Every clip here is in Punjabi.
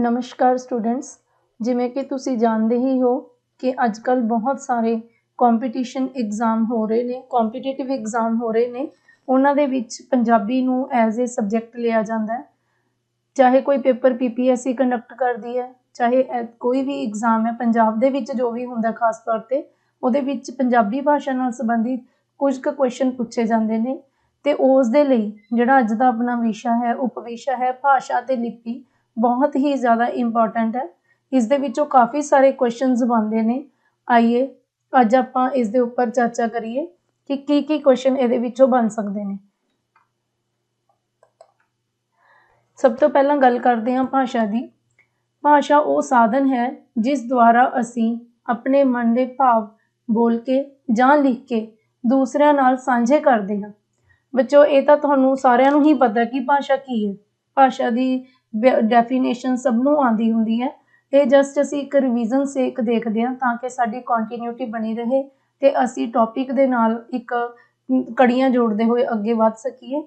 ਨਮਸਕਾਰ ਸਟੂਡੈਂਟਸ, ਜਿਵੇਂ ਕਿ ਤੁਸੀਂ ਜਾਣਦੇ ਹੀ ਹੋ ਕਿ ਅੱਜ ਕੱਲ ਬਹੁਤ ਸਾਰੇ ਕੰਪੀਟੀਸ਼ਨ ਐਗਜ਼ਾਮ ਹੋ ਰਹੇ ਨੇ ਕੰਪੀਟੀਟਿਵ ਐਗਜ਼ਾਮ ਹੋ ਰਹੇ ਨੇ, ਉਹਨਾਂ ਦੇ ਵਿੱਚ ਪੰਜਾਬੀ ਨੂੰ ਐਜ਼ ਅ ਸਬਜੈਕਟ ਲਿਆ ਜਾਂਦਾ ਹੈ। ਚਾਹੇ ਕੋਈ ਪੇਪਰ ਪੀਪੀਐਸਸੀ ਕੰਡਕਟ ਕਰਦੀ ਹੈ, ਚਾਹੇ ਐ- ਕੋਈ ਵੀ ਐਗਜ਼ਾਮ ਹੈ, ਪੰਜਾਬ ਦੇ ਵਿੱਚ ਜੋ ਵੀ ਹੁੰਦਾ ਖਾਸ ਤੌਰ ਤੇ, ਉਹਦੇ ਵਿੱਚ ਪੰਜਾਬੀ ਭਾਸ਼ਾ ਨਾਲ ਸੰਬੰਧਿਤ ਕੁਝ ਕੁ ਕੁਐਸਚਨ ਪੁੱਛੇ ਜਾਂਦੇ ਨੇ ਤੇ ਉਸ ਦੇ ਲਈ ਜਿਹੜਾ ਅੱਜ ਦਾ ਆਪਣਾ ਵਿਸ਼ਾ ਹੈ, ਉਪਵਿਸ਼ਾ ਹੈ, ਭਾਸ਼ਾ ਤੇ ਲਿਪੀ ਬਹੁਤ ਹੀ ਜ਼ਿਆਦਾ ਇੰਪੋਰਟੈਂਟ ਹੈ। ਇਸ ਦੇ ਵਿੱਚੋਂ ਕਾਫੀ ਸਾਰੇ ਕੁਐਸਚਨਸ ਬਣਦੇ ਨੇ। ਆਈਏ, ਅੱਜ ਆਪਾਂ ਇਸ ਦੇ ਉੱਪਰ ਚਰਚਾ ਕਰੀਏ ਕਿ ਕੀ ਕੀ ਕੁਐਸਚਨ ਇਹਦੇ ਵਿੱਚੋਂ ਬਣ ਸਕਦੇ ਨੇ। ਸਭ ਤੋਂ ਪਹਿਲਾਂ ਗੱਲ ਕਰਦੇ ਹਾਂ ਭਾਸ਼ਾ ਦੀ। ਭਾਸ਼ਾ ਉਹ ਸਾਧਨ ਹੈ ਜਿਸ ਦੁਆਰਾ ਅਸੀਂ ਆਪਣੇ ਮਨ ਦੇ ਭਾਵ ਬੋਲ ਕੇ ਜਾਂ ਲਿਖ ਕੇ ਦੂਸਰਿਆਂ ਨਾਲ ਸਾਂਝੇ ਕਰਦੇ ਹਾਂ। ਬੱਚੋ ਇਹ ਤਾਂ ਤੁਹਾਨੂੰ ਸਾਰਿਆਂ ਨੂੰ ਹੀ ਪਤਾ ਕਿ ਭਾਸ਼ਾ ਕੀ ਹੈ। ਭਾਸ਼ਾ ਦੀ ਡੈਫੀਨੇਸ਼ਨ ਸਭ ਨੂੰ ਆਉਂਦੀ ਹੁੰਦੀ ਹੈ। ਇਹ ਜਸਟ ਅਸੀਂ ਇੱਕ ਰਿਵੀਜ਼ਨ ਸੇਕ ਦੇਖਦੇ ਹਾਂ ਤਾਂ ਕਿ ਸਾਡੀ ਕੰਟੀਨਿਊਟੀ ਬਣੀ ਰਹੇ ਤੇ ਅਸੀਂ ਟੌਪਿਕ ਦੇ ਨਾਲ ਇੱਕ ਕੜੀਆਂ ਜੋੜਦੇ ਹੋਏ ਅੱਗੇ ਵੱਧ ਸਕੀਏ।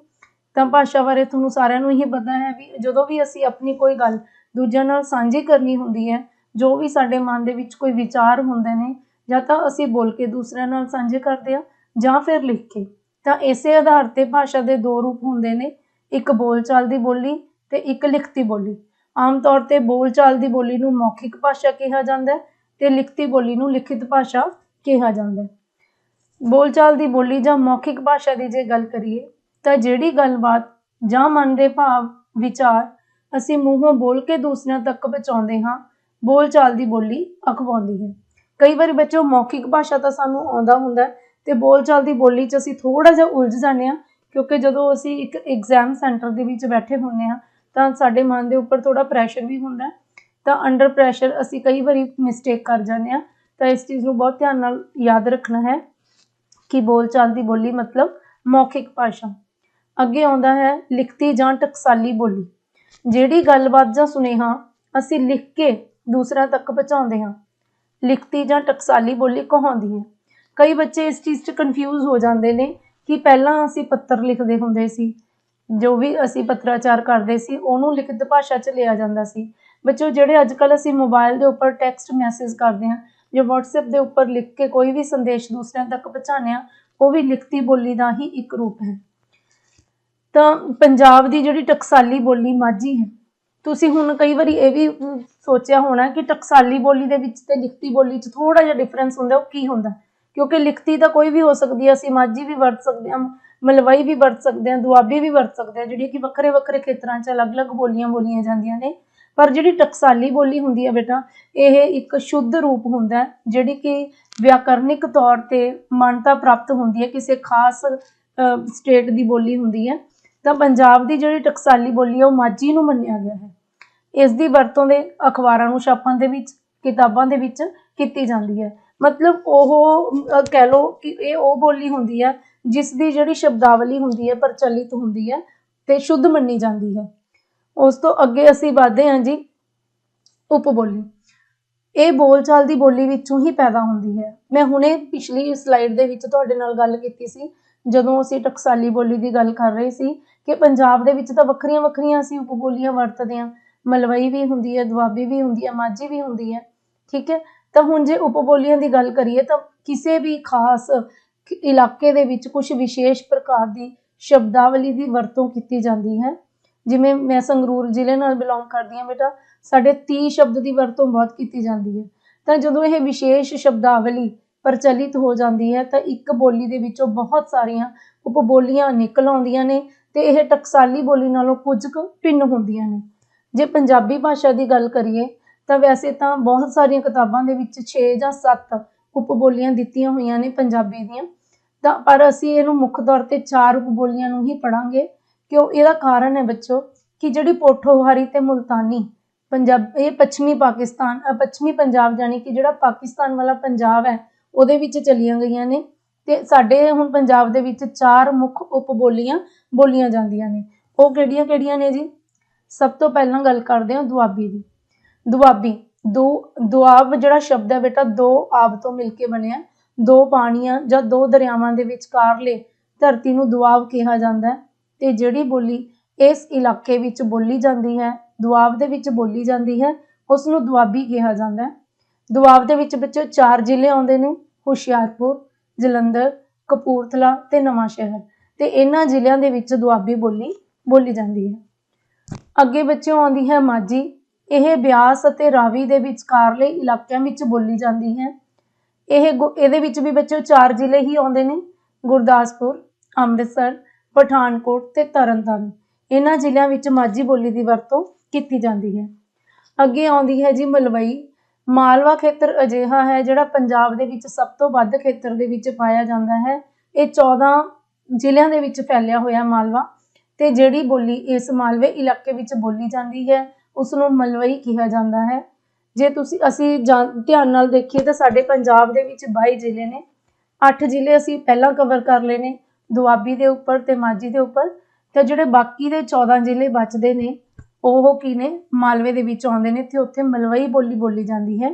ਤਾਂ ਭਾਸ਼ਾ ਬਾਰੇ ਤੁਹਾਨੂੰ ਸਾਰਿਆਂ ਨੂੰ ਹੀ ਪਤਾ ਹੈ ਵੀ ਜਦੋਂ ਵੀ ਅਸੀਂ ਆਪਣੀ ਕੋਈ ਗੱਲ ਦੂਜਿਆਂ ਨਾਲ ਸਾਂਝੀ ਕਰਨੀ ਹੁੰਦੀ ਹੈ, ਜੋ ਵੀ ਸਾਡੇ ਮਨ ਦੇ ਵਿੱਚ ਕੋਈ ਵਿਚਾਰ ਹੁੰਦੇ ਨੇ ਜਾਂ ਤਾਂ ਅਸੀਂ ਬੋਲ ਕੇ ਦੂਸਰਿਆਂ ਨਾਲ ਸਾਂਝੇ ਕਰਦੇ ਹਾਂ ਜਾਂ ਫਿਰ ਲਿਖ ਕੇ। ਤਾਂ ਇਸੇ ਆਧਾਰ ਤੇ ਭਾਸ਼ਾ ਦੇ ਦੋ ਰੂਪ ਹੁੰਦੇ ਨੇ, ਇੱਕ ਬੋਲਚਾਲ ਦੀ ਬੋਲੀ ਤੇ ਇੱਕ ਲਿਖਤੀ ਬੋਲੀ। ਆਮ ਤੌਰ ਤੇ ਬੋਲਚਾਲ ਦੀ ਬੋਲੀ ਨੂੰ ਮੌਖਿਕ ਭਾਸ਼ਾ ਕਿਹਾ ਜਾਂਦਾ ਹੈ ਤੇ ਲਿਖਤੀ ਬੋਲੀ ਨੂੰ ਲਿਖਿਤ ਭਾਸ਼ਾ ਕਿਹਾ ਜਾਂਦਾ ਹੈ। ਬੋਲਚਾਲ ਦੀ ਬੋਲੀ ਜਾਂ ਮੌਖਿਕ ਭਾਸ਼ਾ ਦੀ ਜੇ ਗੱਲ ਕਰੀਏ, ਤਾਂ ਜਿਹੜੀ ਗੱਲਬਾਤ ਜਾਂ ਮਨ ਦੇ ਭਾਵ, ਵਿਚਾਰ ਅਸੀਂ ਮੂੰਹੋਂ ਬੋਲ ਕੇ ਦੂਸਰਿਆਂ ਤੱਕ ਪਹੁੰਚਾਉਂਦੇ ਹਾਂ, ਬੋਲਚਾਲ ਦੀ ਬੋਲੀ ਅਖਵਾਉਂਦੀ ਹੈ। ਕਈ ਵਾਰੀ ਬੱਚੋ ਮੌਖਿਕ ਭਾਸ਼ਾ ਤਾਂ ਸਾਨੂੰ ਆਉਂਦਾ ਹੁੰਦਾ ਹੈ ਤੇ ਬੋਲਚਾਲ ਦੀ ਬੋਲੀ 'ਚ ਅਸੀਂ ਥੋੜਾ ਜਿਹਾ ਉਲਝ ਜਾਂਦੇ ਹਾਂ, ਕਿਉਂਕਿ ਜਦੋਂ ਅਸੀਂ ਇੱਕ ਐਗਜ਼ਾਮ ਸੈਂਟਰ ਦੇ ਵਿੱਚ ਬੈਠੇ ਹੁੰਦੇ ਹਾਂ ਤਾਂ ਸਾਡੇ ਮਨ ਦੇ ਉੱਪਰ ਥੋੜਾ ਪ੍ਰੈਸ਼ਰ ਵੀ ਹੁੰਦਾ ਤਾਂ ਅੰਡਰ ਪ੍ਰੈਸ਼ਰ ਅਸੀਂ ਕਈ ਵਾਰੀ ਮਿਸਟੇਕ ਕਰ ਜਾਂਦੇ ਹਾਂ। ਤਾਂ ਇਸ ਚੀਜ਼ ਨੂੰ ਬਹੁਤ ਧਿਆਨ ਨਾਲ ਯਾਦ ਰੱਖਣਾ ਹੈ ਕਿ ਬੋਲਚਾਲ ਦੀ ਬੋਲੀ ਮਤਲਬ ਮੌਖਿਕ ਭਾਸ਼ਾ। ਅੱਗੇ ਆਉਂਦਾ ਹੈ, ਲਿਖਤੀ ਜਾਂ ਟਕਸਾਲੀ ਬੋਲੀ। ਜਿਹੜੀ ਗੱਲਬਾਤ ਜਾਂ ਸੁਨੇਹਾ ਅਸੀਂ ਲਿਖ ਕੇ ਦੂਸਰਿਆਂ ਤੱਕ ਪਹੁੰਚਾਉਂਦੇ ਹਾਂ, ਲਿਖਤੀ ਜਾਂ ਟਕਸਾਲੀ ਬੋਲੀ ਕਹਾਉਂਦੀ ਹੈ। ਕਈ ਬੱਚੇ ਇਸ ਚੀਜ਼ 'ਚ ਕਨਫਿਊਜ਼ ਹੋ ਜਾਂਦੇ ਨੇ ਕਿ ਪਹਿਲਾਂ ਅਸੀਂ ਪੱਤਰ ਲਿਖਦੇ ਹੁੰਦੇ ਸੀ ਜੋ ਵੀ ਅਸੀਂ ਪੱਤਰਾਚਾਰ ਕਰਦੇ ਸੀ, ਉਹਨੂੰ ਲਿਖਤ ਭਾਸ਼ਾ 'ਚ ਲਿਆ ਜਾਂਦਾ ਸੀ। ਬੱਚੋ ਜਿਹੜੇ ਅੱਜ ਕੱਲ ਅਸੀਂ ਮੋਬਾਈਲ ਦੇ ਉੱਪਰ ਟੈਕਸਟ ਮੈਸੇਜ ਕਰਦੇ ਹਾਂ, ਜਾਂ WhatsApp ਦੇ ਉੱਪਰ ਲਿਖ ਕੇ ਕੋਈ ਵੀ ਸੰਦੇਸ਼ ਦੂਸਰਿਆਂ ਤੱਕ ਪਹੁੰਚਾਉਂਦੇ ਹਾਂ, ਉਹ ਵੀ ਲਿਖਤੀ ਬੋਲੀ ਦਾ ਹੀ ਇੱਕ ਰੂਪ ਹੈ। ਤਾਂ ਪੰਜਾਬ ਦੀ ਜਿਹੜੀ ਟਕਸਾਲੀ ਬੋਲੀ ਮਾਝੀ ਹੈ, ਤੁਸੀਂ ਹੁਣ ਕਈ ਵਾਰੀ ਇਹ ਵੀ ਸੋਚਿਆ ਹੋਣਾ ਕਿ ਟਕਸਾਲੀ ਬੋਲੀ ਦੇ ਵਿੱਚ ਤੇ ਲਿਖਤੀ ਬੋਲੀ 'ਚ ਥੋੜਾ ਜਿਹਾ ਡਿਫਰੈਂਸ ਹੁੰਦਾ, ਉਹ ਕੀ ਹੁੰਦਾ? ਕਿਉਂਕਿ ਲਿਖਤੀ ਤਾਂ ਕੋਈ ਵੀ ਹੋ ਸਕਦੀ ਹੈ, ਅਸੀਂ ਮਾਝੀ ਵੀ ਵਰਤ ਸਕਦੇ ਹਾਂ ਮਲਵਈ ਵੀ ਵਰਤ ਸਕਦੇ ਹਾਂ ਦੁਆਬੀ ਵੀ ਵਰਤ ਸਕਦੇ ਹਾਂ ਜਿਹੜੀ ਕਿ ਵੱਖਰੇ ਵੱਖਰੇ ਖੇਤਰਾਂ 'ਚ ਅਲੱਗ-ਅਲੱਗ ਬੋਲੀਆਂ ਬੋਲੀਆਂ ਜਾਂਦੀਆਂ ਨੇ। ਪਰ ਜਿਹੜੀ ਟਕਸਾਲੀ ਬੋਲੀ ਹੁੰਦੀ ਹੈ ਬੇਟਾ, ਇਹ ਇੱਕ ਸ਼ੁੱਧ ਰੂਪ ਹੁੰਦਾ ਹੈ, ਜਿਹੜੀ ਕਿ ਵਿਆਕਰਨਿਕ ਤੌਰ ਤੇ ਮਾਨਤਾ ਪ੍ਰਾਪਤ ਹੁੰਦੀ ਹੈ, ਕਿਸੇ ਖਾਸ ਸਟੇਟ ਦੀ ਬੋਲੀ ਹੁੰਦੀ ਹੈ। ਤਾਂ ਪੰਜਾਬ ਦੀ ਜਿਹੜੀ ਟਕਸਾਲੀ ਬੋਲੀ ਹੈ ਉਹ ਮਾਝੀ ਨੂੰ ਮੰਨਿਆ ਗਿਆ ਹੈ। ਇਸ ਦੀ ਵਰਤੋਂ ਦੇ ਅਖਬਾਰਾਂ ਨੂੰ ਛਾਪਣ ਦੇ ਵਿੱਚ, ਕਿਤਾਬਾਂ ਦੇ ਵਿੱਚ ਕੀਤੀ ਜਾਂਦੀ ਹੈ। ਮਤਲਬ ਉਹ ਕਹਿ ਲਓ ਕਿ ਇਹ ਉਹ ਬੋਲੀ ਹੁੰਦੀ ਹੈ ਜਿਸ ਦੀ ਜਿਹੜੀ ਸ਼ਬਦਾਵਲੀ ਹੁੰਦੀ ਹੈ, ਪ੍ਰਚਲਿਤ ਹੁੰਦੀ ਹੈ ਤੇ ਸ਼ੁੱਧ ਮੰਨੀ ਜਾਂਦੀ ਹੈ। ਉਸ ਤੋਂ ਅੱਗੇ ਅਸੀਂ ਵਧਦੇ ਹਾਂ ਜੀ, ਉਪਬੋਲੀ। ਇਹ ਬੋਲਚਾਲ ਦੀ ਬੋਲੀ ਵਿੱਚੋਂ ਹੀ ਪੈਦਾ ਹੁੰਦੀ ਹੈ। ਮੈਂ ਹੁਣੇ ਪਿਛਲੀ ਸਲਾਈਡ ਦੇ ਵਿੱਚ ਤੁਹਾਡੇ ਨਾਲ ਗੱਲ ਕੀਤੀ ਸੀ, ਜਦੋਂ ਅਸੀਂ ਟਕਸਾਲੀ ਬੋਲੀ ਦੀ ਗੱਲ ਕਰ ਰਹੇ ਸੀ ਕਿ ਪੰਜਾਬ ਦੇ ਵਿੱਚ ਤਾਂ ਵੱਖਰੀਆਂ ਵੱਖਰੀਆਂ ਅਸੀਂ ਉਪਬੋਲੀਆਂ ਵਰਤਦੇ ਹਾਂ। ਮਲਵਈ ਵੀ ਹੁੰਦੀ ਹੈ, ਦੁਆਬੀ ਵੀ ਹੁੰਦੀ ਹੈ, ਮਾਝੀ ਵੀ ਹੁੰਦੀ ਹੈ। ਠੀਕ ਹੈ? ਤਾਂ ਹੁਣ ਜੇ ਉਪਬੋਲੀਆਂ ਦੀ ਗੱਲ ਕਰੀਏ ਤਾਂ ਕਿਸੇ ਵੀ ਖਾਸ ਇਲਾਕੇ ਦੇ ਵਿੱਚ ਕੁਝ ਵਿਸ਼ੇਸ਼ ਪ੍ਰਕਾਰ ਦੀ ਸ਼ਬਦਾਵਲੀ ਦੀ ਵਰਤੋਂ ਕੀਤੀ ਜਾਂਦੀ ਹੈ। ਜਿਵੇਂ ਮੈਂ ਸੰਗਰੂਰ ਜ਼ਿਲ੍ਹੇ ਨਾਲ ਬਿਲੋਂਗ ਕਰਦੀ ਹਾਂ ਬੇਟਾ, ਸਾਡੇ 30 ਸ਼ਬਦ ਦੀ ਵਰਤੋਂ ਬਹੁਤ ਕੀਤੀ ਜਾਂਦੀ ਹੈ। ਤਾਂ ਜਦੋਂ ਇਹ ਵਿਸ਼ੇਸ਼ ਸ਼ਬਦਾਵਲੀ ਪ੍ਰਚਲਿਤ ਹੋ ਜਾਂਦੀ ਹੈ, ਤਾਂ ਇੱਕ ਬੋਲੀ ਦੇ ਵਿੱਚੋਂ ਬਹੁਤ ਸਾਰੀਆਂ ਉਪਬੋਲੀਆਂ ਨਿਕਲ ਆਉਂਦੀਆਂ ਨੇ ਤੇ ਇਹ ਟਕਸਾਲੀ ਬੋਲੀ ਨਾਲੋਂ ਕੁਝ ਕੁ ਭਿੰਨ ਹੁੰਦੀਆਂ ਨੇ। ਜੇ ਪੰਜਾਬੀ ਭਾਸ਼ਾ ਦੀ ਗੱਲ ਕਰੀਏ, ਤਾਂ ਵੈਸੇ ਤਾਂ ਬਹੁਤ ਸਾਰੀਆਂ ਕਿਤਾਬਾਂ ਦੇ ਵਿੱਚ 6 ਜਾਂ 7 ਉਪ ਬੋਲੀਆਂ ਦਿੱਤੀਆਂ ਹੋਈਆਂ ਨੇ ਪੰਜਾਬੀ ਦੀਆਂ। ਤਾਂ ਪਰ ਅਸੀਂ ਇਹਨੂੰ ਮੁੱਖ ਤੌਰ ਤੇ ਚਾਰ ਉਪ ਬੋਲੀਆਂ ਨੂੰ ਹੀ ਪੜਾਂਗੇ ਕਿਉਂ? ਇਹਦਾ ਕਾਰਨ ਹੈ ਬੱਚੋ ਕਿ ਜਿਹੜੀ ਪੋਠੋਹਾਰੀ ਤੇ ਮੁਲਤਾਨੀ ਪੰਜਾਬ, ਇਹ ਪੱਛਮੀ ਪਾਕਿਸਤਾਨ ਪੱਛਮੀ ਪੰਜਾਬ ਜਾਨੀ ਕਿ ਜਿਹੜਾ ਪਾਕਿਸਤਾਨ ਵਾਲਾ ਪੰਜਾਬ ਹੈ, ਉਹਦੇ ਵਿੱਚ ਚਲੀਆਂ ਗਈਆਂ ਨੇ। ਤੇ ਸਾਡੇ ਹੁਣ ਪੰਜਾਬ ਦੇ ਵਿੱਚ ਚਾਰ ਮੁੱਖ ਉਪਬੋਲੀਆਂ ਬੋਲੀਆਂ ਜਾਂਦੀਆਂ ਨੇ। ਉਹ ਕਿਹੜੀਆਂ ਕਿਹੜੀਆਂ ਨੇ ਜੀ? ਸਭ ਤੋਂ ਪਹਿਲਾਂ ਗੱਲ ਕਰਦੇ ਹਾਂ ਦੁਆਬੀ ਦੀ। ਦੁਆਬੀ ਦੋ ਦੁਆਬ ਜਿਹੜਾ ਸ਼ਬਦ ਹੈ ਬੇਟਾ, ਦੋ ਆਬ ਤੋਂ ਮਿਲ ਕੇ ਬਣਿਆ। ਦੋ ਪਾਣੀਆਂ ਜਾਂ ਦੋ ਦਰਿਆਵਾਂ ਦੇ ਵਿਚਕਾਰਲੇ ਧਰਤੀ ਨੂੰ ਦੁਆਬ ਕਿਹਾ ਜਾਂਦਾ ਹੈ। ਤੇ ਜਿਹੜੀ ਬੋਲੀ ਇਸ ਇਲਾਕੇ ਵਿੱਚ ਬੋਲੀ ਜਾਂਦੀ ਹੈ ਦੁਆਬ ਦੇ ਵਿੱਚ ਬੋਲੀ ਜਾਂਦੀ ਹੈ ਉਸ ਨੂੰ ਦੁਆਬੀ ਕਿਹਾ ਜਾਂਦਾ ਹੈ। ਦੁਆਬ ਦੇ ਵਿੱਚ ਬੱਚੇ ਚਾਰ ਜ਼ਿਲ੍ਹੇ ਆਉਂਦੇ ਨੇ, ਹੁਸ਼ਿਆਰਪੁਰ, ਜਲੰਧਰ, ਕਪੂਰਥਲਾ ਤੇ ਨਵਾਂ ਸ਼ਹਿਰ। ਤੇ ਇਹਨਾਂ ਜ਼ਿਲ੍ਹਿਆਂ ਦੇ ਵਿੱਚ ਦੁਆਬੀ ਬੋਲੀ ਬੋਲੀ ਜਾਂਦੀ ਹੈ। ਅੱਗੇ ਬੱਚਿਓ ਆਉਂਦੀ ਹੈ ਮਾਝੀ ਇਹ ਬਿਆਸ ਅਤੇ ਰਾਵੀ ਦੇ ਵਿਚਕਾਰਲੇ ਇਲਾਕਿਆਂ ਵਿੱਚ ਬੋਲੀ ਜਾਂਦੀ ਹੈ। ਇਹ ਗੁ- ਇਹਦੇ ਵਿੱਚ ਵੀ ਬੱਚੇ ਚਾਰ ਜ਼ਿਲ੍ਹੇ ਹੀ ਆਉਂਦੇ ਨੇ, ਗੁਰਦਾਸਪੁਰ, ਅੰਮ੍ਰਿਤਸਰ, ਪਠਾਨਕੋਟ ਤੇ ਤਰਨਤਾਰਨ। ਇਹਨਾਂ ਜ਼ਿਲ੍ਹਿਆਂ ਵਿੱਚ ਮਾਝੀ ਬੋਲੀ ਦੀ ਵਰਤੋਂ ਕੀਤੀ ਜਾਂਦੀ ਹੈ। ਅੱਗੇ ਆਉਂਦੀ ਹੈ ਜੀ ਮਲਵਈ। ਮਾਲਵਾ ਖੇਤਰ ਅਜਿਹਾ ਹੈ ਜਿਹੜਾ ਪੰਜਾਬ ਦੇ ਵਿੱਚ ਸਭ ਤੋਂ ਵੱਧ ਖੇਤਰ ਦੇ ਵਿੱਚ ਪਾਇਆ ਜਾਂਦਾ ਹੈ। ਇਹ 14 ਜ਼ਿਲ੍ਹਿਆਂ ਦੇ ਵਿੱਚ ਫੈਲਿਆ ਹੋਇਆ ਮਾਲਵਾ ਤੇ ਜਿਹੜੀ ਬੋਲੀ ਇਸ ਮਾਲਵੇ ਇਲਾਕੇ ਵਿੱਚ ਬੋਲੀ ਜਾਂਦੀ ਹੈ। ਉਸ ਨੂੰ ਮਲਵਈ ਕਿਹਾ ਜਾਂਦਾ ਹੈ। ਜੇ ਤੁਸੀਂ, ਅਸੀਂ ਜਾਣ- ਧਿਆਨ ਨਾਲ ਦੇਖੀਏ ਤਾਂ ਸਾਡੇ ਪੰਜਾਬ ਦੇ ਵਿੱਚ 22 ਜ਼ਿਲ੍ਹੇ ਨੇ। 8 ਜ਼ਿਲ੍ਹੇ ਅਸੀਂ ਪਹਿਲਾਂ ਕਵਰ ਕਰ ਲਏ ਨੇ, ਦੁਆਬੀ ਦੇ ਉੱਪਰ ਤੇ ਮਾਝੀ ਦੇ ਉੱਪਰ। ਤੇ ਜਿਹੜੇ ਬਾਕੀ ਦੇ 14 ਜ਼ਿਲ੍ਹੇ ਬਚਦੇ ਨੇ, ਉਹ ਕੀ ਨੇ? ਮਾਲਵੇ ਦੇ ਵਿੱਚ ਆਉਂਦੇ ਨੇ ਤੇ ਉੱਥੇ ਮਲਵਈ ਬੋਲੀ ਬੋਲੀ ਜਾਂਦੀ ਹੈ।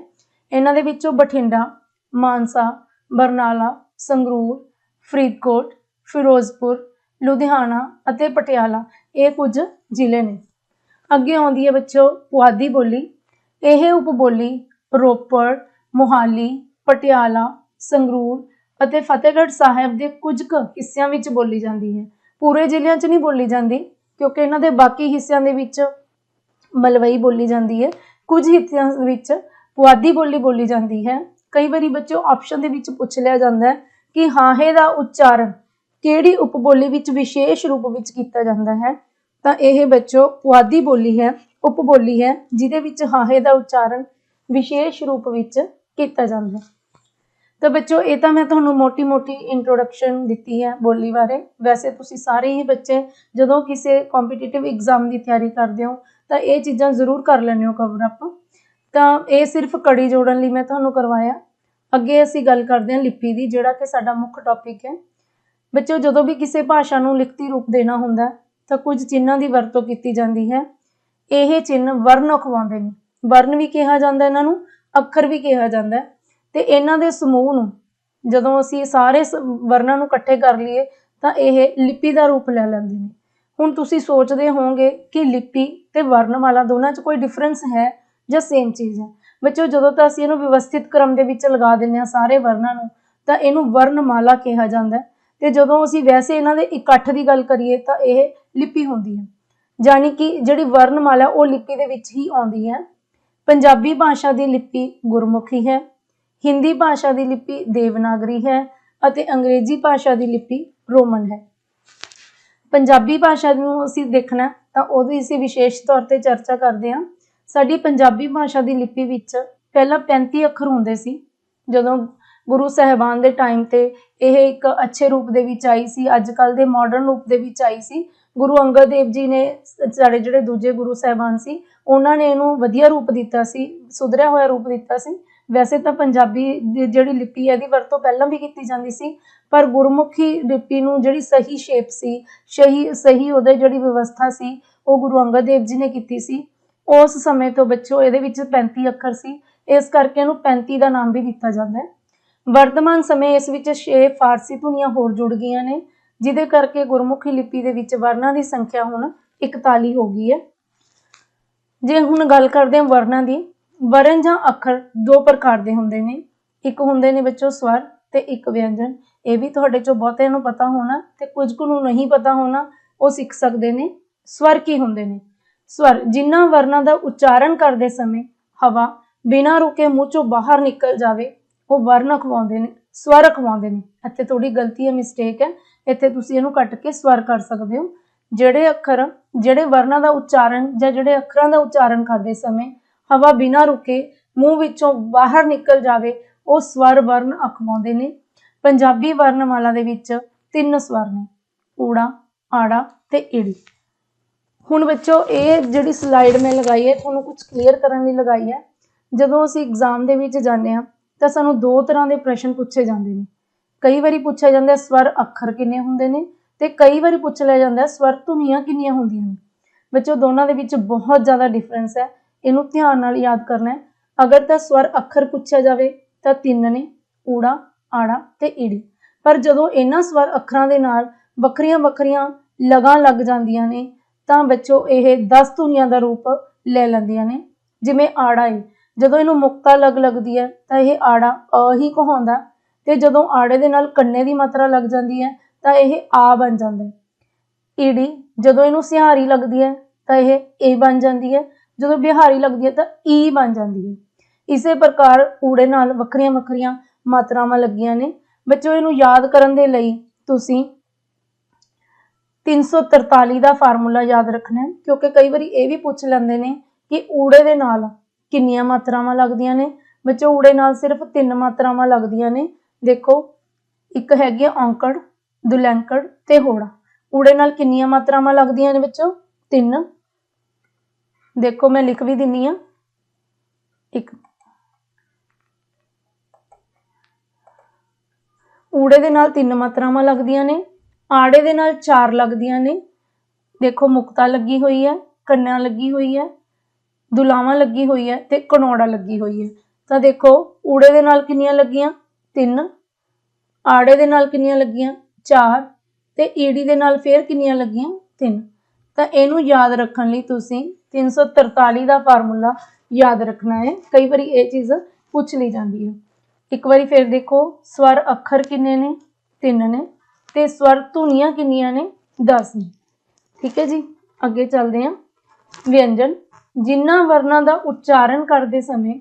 ਇਹਨਾਂ ਦੇ ਵਿੱਚੋਂ ਬਠਿੰਡਾ, ਮਾਨਸਾ, ਬਰਨਾਲਾ, ਸੰਗਰੂਰ, ਫਰੀਦਕੋਟ, ਫਿਰੋਜ਼ਪੁਰ, ਲੁਧਿਆਣਾ ਅਤੇ ਪਟਿਆਲਾ, ਇਹ ਕੁਝ ਜ਼ਿਲ੍ਹੇ ਨੇ। ਅੱਗੇ ਆਉਂਦੀ ਹੈ ਬੱਚੋ ਪੁਆਧੀ ਬੋਲੀ। ਇਹ ਉਪਬੋਲੀ ਰੋਪੜ, ਮੋਹਾਲੀ, ਪਟਿਆਲਾ, ਸੰਗਰੂਰ ਅਤੇ ਫਤਿਹਗੜ੍ਹ ਸਾਹਿਬ ਦੇ ਕੁਝ ਕੁ ਹਿੱਸਿਆਂ ਵਿੱਚ ਬੋਲੀ ਜਾਂਦੀ ਹੈ। ਪੂਰੇ ਜ਼ਿਲ੍ਹਿਆਂ 'ਚ ਨਹੀਂ ਬੋਲੀ ਜਾਂਦੀ ਕਿਉਂਕਿ ਇਹਨਾਂ ਦੇ ਬਾਕੀ ਹਿੱਸਿਆਂ ਦੇ ਵਿੱਚ ਮਲਵਈ ਬੋਲੀ ਜਾਂਦੀ ਹੈ। ਕੁਝ ਹਿੱਸਿਆਂ ਵਿੱਚ ਪੁਆਧੀ ਬੋਲੀ ਬੋਲੀ ਜਾਂਦੀ ਹੈ। ਕਈ ਵਾਰੀ ਬੱਚੋ ਆਪਸ਼ਨ ਦੇ ਵਿੱਚ ਪੁੱਛ ਲਿਆ ਜਾਂਦਾ ਹੈ ਕਿ ਹਾਹੇ ਦਾ ਉਚਾਰਨ ਕਿਹੜੀ ਉਪਬੋਲੀ ਵਿੱਚ ਵਿਸ਼ੇਸ਼ ਰੂਪ ਵਿੱਚ ਕੀਤਾ ਜਾਂਦਾ ਹੈ। ਤਾਂ ਇਹ ਬੱਚੋ ਪੁਆਧੀ ਬੋਲੀ ਹੈ, ਉਪ ਬੋਲੀ ਹੈ, ਜਿਹਦੇ ਵਿੱਚ ਹਾਹੇ ਦਾ ਉਚਾਰਨ ਵਿਸ਼ੇਸ਼ ਰੂਪ ਵਿੱਚ ਕੀਤਾ ਜਾਂਦਾ ਹੈ। ਤਾਂ ਬੱਚੋ ਇਹ ਤਾਂ ਮੈਂ ਤੁਹਾਨੂੰ ਮੋਟੀ-ਮੋਟੀ ਇੰਟਰੋਡਕਸ਼ਨ ਦਿੱਤੀ ਹੈ ਬੋਲੀ ਬਾਰੇ। ਵੈਸੇ ਤੁਸੀਂ ਸਾਰੇ ਹੀ ਬੱਚੇ ਜਦੋਂ ਕਿਸੇ ਕੰਪੀਟੀਟਿਵ ਐਗਜ਼ਾਮ ਦੀ ਤਿਆਰੀ ਕਰਦੇ ਹੋ, ਤਾਂ ਇਹ ਚੀਜ਼ਾਂ ਜ਼ਰੂਰ ਕਰ ਲੈਣੇ ਹੋ ਕਵਰ ਅਪ ਤਾਂ ਇਹ ਸਿਰਫ ਕੜੀ ਜੋੜਨ ਲਈ ਮੈਂ ਤੁਹਾਨੂੰ ਕਰਵਾਇਆ। ਅੱਗੇ ਅਸੀਂ ਗੱਲ ਕਰਦੇ ਹਾਂ ਲਿਪੀ ਦੀ, ਜਿਹੜਾ ਕਿ ਸਾਡਾ ਮੁੱਖ ਟੌਪਿਕ ਹੈ। ਬੱਚੋ ਜਦੋਂ ਵੀ ਕਿਸੇ ਭਾਸ਼ਾ ਨੂੰ ਲਿਖਤੀ ਰੂਪ ਦੇਣਾ ਹੁੰਦਾ ਤਾਂ ਕੁਝ ਚਿੰਨ੍ਹਾਂ ਦੀ ਵਰਤੋਂ ਕੀਤੀ ਜਾਂਦੀ ਹੈ। ਇਹ ਚਿੰਨ੍ਹ ਵਰਨ ਅਖਵਾਉਂਦੇ ਨੇ। ਵਰਨ ਵੀ ਕਿਹਾ ਜਾਂਦਾ ਇਹਨਾਂ ਨੂੰ, ਅੱਖਰ ਵੀ ਕਿਹਾ ਜਾਂਦਾ ਤੇ ਇਹਨਾਂ ਦੇ ਸਮੂਹ ਨੂੰ ਜਦੋਂ ਅਸੀਂ ਸਾਰੇ ਸ- ਨੂੰ ਇਕੱਠੇ ਕਰ ਲਈਏ, ਤਾਂ ਇਹ ਲਿਪੀ ਦਾ ਰੂਪ ਲੈ ਲੈਂਦੇ ਨੇ। ਹੁਣ ਤੁਸੀਂ ਸੋਚਦੇ ਹੋਵੋਗੇ ਕਿ ਲਿਪੀ ਤੇ ਵਰਣਮਾਲਾ ਦੋਨਾਂ 'ਚ ਕੋਈ ਡਿਫਰੈਂਸ ਹੈ ਜਾਂ ਸੇਮ ਚੀਜ਼ ਹੈ? ਬੱਚੋ ਜਦੋਂ ਤਾਂ ਅਸੀਂ ਇਹਨੂੰ ਵਿਵਸਥਿਤ ਕ੍ਰਮ ਦੇ ਵਿੱਚ ਲਗਾ ਦਿੰਦੇ ਹਾਂ ਸਾਰੇ ਵਰਣਾਂ ਨੂੰ, ਤਾਂ ਇਹਨੂੰ ਵਰਣਮਾਲਾ ਕਿਹਾ ਜਾਂਦਾ ਤੇ ਜਦੋਂ ਅਸੀਂ ਵੈਸੇ ਇਹਨਾਂ ਦੇ ਇਕੱਠ ਦੀ ਗੱਲ ਕਰੀਏ, ਤਾਂ ਇਹ ਲਿਪੀ ਹੁੰਦੀ ਹੈ। ਯਾਨੀ ਕਿ ਜਿਹੜੀ ਵਰਣਮਾਲਾ ਉਹ ਲਿਪੀ ਦੇ ਵਿੱਚ ਹੀ ਆਉਂਦੀ ਹੈ। ਪੰਜਾਬੀ ਭਾਸ਼ਾ ਦੀ ਲਿਪੀ ਗੁਰਮੁਖੀ ਹੈ। ਹਿੰਦੀ ਭਾਸ਼ਾ ਦੀ ਲਿਪੀ ਦੇਵਨਾਗਰੀ ਹੈ ਅਤੇ ਅੰਗਰੇਜ਼ੀ ਭਾਸ਼ਾ ਦੀ ਲਿਪੀ ਰੋਮਨ ਹੈ। ਪੰਜਾਬੀ ਭਾਸ਼ਾ ਨੂੰ ਅਸੀਂ ਦੇਖਣਾ ਤਾਂ ਉਹਦੀ ਅਸੀਂ ਵਿਸ਼ੇਸ਼ ਤੌਰ ਤੇ ਚਰਚਾ ਕਰਦੇ ਹਾਂ। ਸਾਡੀ ਪੰਜਾਬੀ ਭਾਸ਼ਾ ਦੀ ਲਿਪੀ ਵਿੱਚ ਪਹਿਲਾਂ 35 ਅੱਖਰ ਹੁੰਦੇ ਸੀ। ਜਦੋਂ ਗੁਰੂ ਸਾਹਿਬਾਨ ਦੇ ਟਾਈਮ ਤੇ ਇਹ ਇੱਕ ਅੱਛੇ ਰੂਪ ਦੇ ਵਿੱਚ ਆਈ ਸੀ, ਅੱਜ ਕੱਲ ਦੇ ਮਾਡਰਨ ਰੂਪ ਦੇ ਵਿੱਚ ਆਈ ਸੀ ਗੁਰੂ ਅੰਗਦ ਦੇਵ ਜੀ ਨੇ ਸਾਡੇ ਜਿਹੜੇ ਦੂਜੇ ਗੁਰੂ ਸਾਹਿਬਾਨ ਸੀ, ਉਹਨਾਂ ਨੇ ਇਹਨੂੰ ਵਧੀਆ ਰੂਪ ਦਿੱਤਾ ਸੀ, ਸੁਧਰਿਆ ਹੋਇਆ ਰੂਪ ਦਿੱਤਾ ਸੀ। ਵੈਸੇ ਤਾਂ ਪੰਜਾਬੀ ਦੀ ਜਿਹੜੀ ਲਿਪੀ ਹੈ, ਇਹਦੀ ਵਰਤੋਂ ਪਹਿਲਾਂ ਵੀ ਕੀਤੀ ਜਾਂਦੀ ਸੀ, ਪਰ ਗੁਰਮੁਖੀ ਲਿਪੀ ਨੂੰ ਜਿਹੜੀ ਸਹੀ ਸ਼ੇਪ ਸੀ, ਸਹੀ ਸਹੀ ਉਹਦੇ ਜਿਹੜੀ ਵਿਵਸਥਾ ਸੀ, ਉਹ ਗੁਰੂ ਅੰਗਦ ਦੇਵ ਜੀ ਨੇ ਕੀਤੀ ਸੀ। ਉਸ ਸਮੇਂ ਤੋਂ ਬੱਚੋ ਇਹਦੇ ਵਿੱਚ 35 ਅੱਖਰ ਸੀ। ਇਸ ਕਰਕੇ ਇਹਨੂੰ 35 ਦਾ ਨਾਮ ਵੀ ਦਿੱਤਾ ਜਾਂਦਾ ਹੈ। ਵਰਤਮਾਨ ਸਮੇਂ ਇਸ ਵਿੱਚ 6 ਫਾਰਸੀ ਧੁਨੀਆਂ ਹੋਰ ਜੁੜ ਗਈਆਂ ਨੇ। ਜਿਹਦੇ ਕਰਕੇ ਗੁਰਮੁਖੀ ਲਿਪੀ ਦੇ ਵਿੱਚ ਵਰਨਾਂ ਦੀ ਸੰਖਿਆ ਹੁਣ 41 ਹੋ ਗਈ ਹੈ। ਜੇ ਹੁਣ ਗੱਲ ਕਰਦੇ ਹਾਂ ਵਰਨਾਂ ਦੀ ਵਰਨ ਜਾਂ ਅੱਖਰ ਦੋ ਪ੍ਰਕਾਰ ਦੇ ਹੁੰਦੇ ਨੇ। ਇੱਕ ਹੁੰਦੇ ਨੇ ਵਿੱਚੋਂ ਸਵਰ ਤੇ ਇੱਕ ਵਿਅੰਜਨ। ਇਹ ਵੀ ਤੁਹਾਡੇ ਚੋਂ ਬਹੁਤਿਆਂ ਨੂੰ ਪਤਾ ਹੋਣਾ ਤੇ ਕੁਝ ਕੁ ਨੂੰ ਨਹੀਂ ਪਤਾ ਹੋਣਾ, ਉਹ ਸਿੱਖ ਸਕਦੇ ਨੇ। ਸਵਰ ਕੀ ਹੁੰਦੇ ਨੇ? ਸਵਰ ਜਿਨ੍ਹਾਂ ਵਰਨਾਂ ਦਾ ਉਚਾਰਨ ਕਰਦੇ ਸਮੇਂ ਹਵਾ ਬਿਨਾਂ ਰੁਕੇ ਮੂੰਹ ਚੋਂ ਬਾਹਰ ਨਿਕਲ ਜਾਵੇ, ਉਹ ਵਰਨ ਅਖਵਾਉਂਦੇ ਨੇ, ਸਵਰ ਅਖਵਾਉਂਦੇ ਨੇ। ਇੱਥੇ ਥੋੜੀ ਗਲਤੀ ਹੈ ਮਿਸਟੇਕ ਹੈ। ਇੱਥੇ ਤੁਸੀਂ ਇਹਨੂੰ ਕੱਟ ਕੇ ਸਵਰ ਕਰ ਸਕਦੇ ਹੋ। ਜਿਹੜੇ ਅੱਖਰ, ਜਿਹੜੇ ਵਰਨਾਂ ਦਾ ਉਚਾਰਨ ਜਾਂ ਜਿਹੜੇ ਅੱਖਰਾਂ ਦਾ ਉਚਾਰਨ ਕਰਦੇ ਸਮੇਂ ਹਵਾ ਬਿਨਾਂ ਰੁਕੇ, ਮੂੰਹ ਵਿੱਚੋਂ ਬਾਹਰ ਨਿਕਲ ਜਾਵੇ, ਉਹ ਸਵਰ ਵਰਨ ਅਖਵਾਉਂਦੇ ਨੇ। ਪੰਜਾਬੀ ਵਰਣਮਾਲਾ ਦੇ ਵਿੱਚ ਤਿੰਨ ਸਵਰ ਨੇ, ਊੜਾ, ਆੜਾ ਤੇ ਈੜੀ। ਹੁਣ ਬੱਚੋ ਇਹ ਜਿਹੜੀ ਸਲਾਈਡ ਮੈਂ ਲਗਾਈ ਹੈ, ਤੁਹਾਨੂੰ ਕੁਝ ਕਲੀਅਰ ਕਰਨ ਲਈ ਲਗਾਈ ਹੈ। ਜਦੋਂ ਅਸੀਂ ਐਗਜ਼ਾਮ ਦੇ ਵਿੱਚ ਜਾਂਦੇ ਹਾਂ, ਤਾਂ ਸਾਨੂੰ ਦੋ ਤਰ੍ਹਾਂ ਦੇ ਪ੍ਰਸ਼ਨ ਪੁੱਛੇ ਜਾਂਦੇ ਨੇ। ਕਈ ਵਾਰੀ ਪੁੱਛਿਆ ਜਾਂਦਾ ਸਵਰ ਅੱਖਰ ਕਿੰਨੇ ਹੁੰਦੇ ਨੇ ਤੇ ਕਈ ਵਾਰੀ ਪੁੱਛ ਲਿਆ ਜਾਂਦਾ ਸਵਰ ਧੁਨੀਆਂ ਕਿੰਨੀਆਂ ਹੁੰਦੀਆਂ ਨੇ। ਬੱਚੋ ਦੋਨਾਂ ਦੇ ਵਿੱਚ ਬਹੁਤ ਜ਼ਿਆਦਾ ਡਿਫਰੈਂਸ ਹੈ, ਇਹਨੂੰ ਧਿਆਨ ਨਾਲ ਯਾਦ ਕਰਨਾ ਹੈ। ਅਗਰ ਤਾਂ ਸਵਰ ਅੱਖਰ ਪੁੱਛਿਆ ਜਾਵੇ, ਤਾਂ ਤਿੰਨ ਨੇ, ਊੜਾ, ਆੜਾ ਤੇ ਈੜੀ। ਪਰ ਜਦੋਂ ਇਹਨਾਂ ਸਵਰ ਅੱਖਰਾਂ ਦੇ ਨਾਲ ਵੱਖਰੀਆਂ ਵੱਖਰੀਆਂ ਲਗਾਂ ਲੱਗ ਜਾਂਦੀਆਂ ਨੇ, ਤਾਂ ਬੱਚੋ ਇਹ 10 ਧੁਨੀਆਂ ਦਾ ਰੂਪ ਲੈ ਲੈਂਦੀਆਂ ਨੇ, ਜਿਵੇਂ ਆੜਾ ਹੈ ਜਦੋਂ ਇਹਨੂੰ ਮੁਕਤਾ ਲੱਗ ਲੱਗਦੀ ਹੈ, ਤਾਂ ਇਹ ਆੜਾ ਅ ਹੀ ਕਹਾਉਂਦਾ ਤੇ ਜਦੋਂ ਆੜੇ ਦੇ ਨਾਲ ਕੰਨੇ ਦੀ ਮਾਤਰਾ ਲੱਗ ਜਾਂਦੀ ਹੈ, ਤਾਂ ਇਹ ਆ ਬਣ ਜਾਂਦਾ ਹੈ। ਈੜੀ, ਜਦੋਂ ਇਹਨੂੰ ਸਿਹਾਰੀ ਲੱਗਦੀ ਹੈ, ਤਾਂ ਇਹ ਏ ਬਣ ਜਾਂਦੀ ਹੈ। ਜਦੋਂ ਬਿਹਾਰੀ ਲੱਗਦੀ ਹੈ, ਤਾਂ ਈ ਬਣ ਜਾਂਦੀ ਹੈ। ਇਸੇ ਪ੍ਰਕਾਰ ਊੜੇ ਨਾਲ ਵੱਖਰੀਆਂ ਵੱਖਰੀਆਂ ਮਾਤਰਾਵਾਂ ਲੱਗੀਆਂ ਨੇ। ਬੱਚੋ ਇਹਨੂੰ ਯਾਦ ਕਰਨ ਦੇ ਲਈ ਤੁਸੀਂ 343 ਦਾ ਫਾਰਮੂਲਾ ਯਾਦ ਰੱਖਣਾ ਹੈ, ਕਿਉਂਕਿ ਕਈ ਵਾਰੀ ਇਹ ਵੀ ਪੁੱਛ ਲੈਂਦੇ ਨੇ ਕਿ ਊੜੇ ਦੇ ਨਾਲ ਕਿੰਨੀਆਂ ਮਾਤਰਾਵਾਂ ਲੱਗਦੀਆਂ ਨੇ। ਬੱਚੋ ਊੜੇ ਨਾਲ ਸਿਰਫ ਤਿੰਨ ਮਾਤਰਾਵਾਂ ਲੱਗਦੀਆਂ ਨੇ। ਦੇਖੋ, ਇੱਕ ਹੈਗੀ ਆ ਔਂਕੜ, ਦੁਲੈਂਕੜ ਤੇ ਹੋੜਾ। ਊੜੇ ਨਾਲ ਕਿੰਨੀਆਂ ਮਾਤਰਾਵਾਂ ਲੱਗਦੀਆਂ ਨੇ ਵਿੱਚੋਂ? ਤਿੰਨ। ਦੇਖੋ, ਮੈਂ ਲਿਖ ਵੀ ਦਿੰਨੀ ਆ। ਇੱਕ। ਊੜੇ ਦੇ ਨਾਲ ਤਿੰਨ ਮਾਤਰਾਵਾਂ ਲੱਗਦੀਆਂ ਨੇ, ਆੜੇ ਦੇ ਨਾਲ ਚਾਰ ਲੱਗਦੀਆਂ ਨੇ। ਦੇਖੋ, ਮੁਕਤਾ ਲੱਗੀ ਹੋਈ ਹੈ, ਕੰਨਾ ਲੱਗੀ ਹੋਈ ਹੈ, ਦੁਲਾਵਾਂ ਲੱਗੀ ਹੋਈ ਹੈ ਤੇ ਕਨੌੜਾ ਲੱਗੀ ਹੋਈ ਹੈ। ਤਾਂ ਦੇਖੋ, ਊੜੇ ਦੇ ਨਾਲ ਕਿੰਨੀਆਂ ਲੱਗੀਆਂ? ਤਿੰਨ, ਆੜੇ ਦੇ ਨਾਲ ਕਿੰਨੀਆਂ ਲੱਗੀਆਂ? ਚਾਰ, ਤੇ ਈੜੀ ਦੇ ਨਾਲ ਫੇਰ ਕਿੰਨੀਆਂ ਲੱਗੀਆਂ? ਤਿੰਨ। ਤਾਂ ਇਹਨੂੰ ਯਾਦ ਰੱਖਣ ਲਈ ਤੁਸੀਂ 343 ਦਾ ਫਾਰਮੂਲਾ ਯਾਦ ਰੱਖਣਾ ਹੈ। ਕਈ ਵਾਰੀ ਇਹ ਚੀਜ਼ ਪੁੱਛ ਲਈ ਜਾਂਦੀ ਹੈ। ਇੱਕ ਵਾਰੀ ਫਿਰ ਦੇਖੋ, ਸਵਰ ਅੱਖਰ ਕਿੰਨੇ ਨੇ? ਤਿੰਨ ਨੇ। ਤੇ ਸਵਰ ਧੁਨੀਆਂ ਕਿੰਨੀਆਂ ਨੇ? 10 ਨੇ। ਠੀਕ ਹੈ ਜੀ? ਅੱਗੇ ਚੱਲਦੇ ਹਾਂ। ਵਿਅੰਜਨ। ਜਿਨ੍ਹਾਂ ਵਰਨਾਂ ਦਾ ਉਚਾਰਨ ਕਰਦੇ ਸਮੇਂ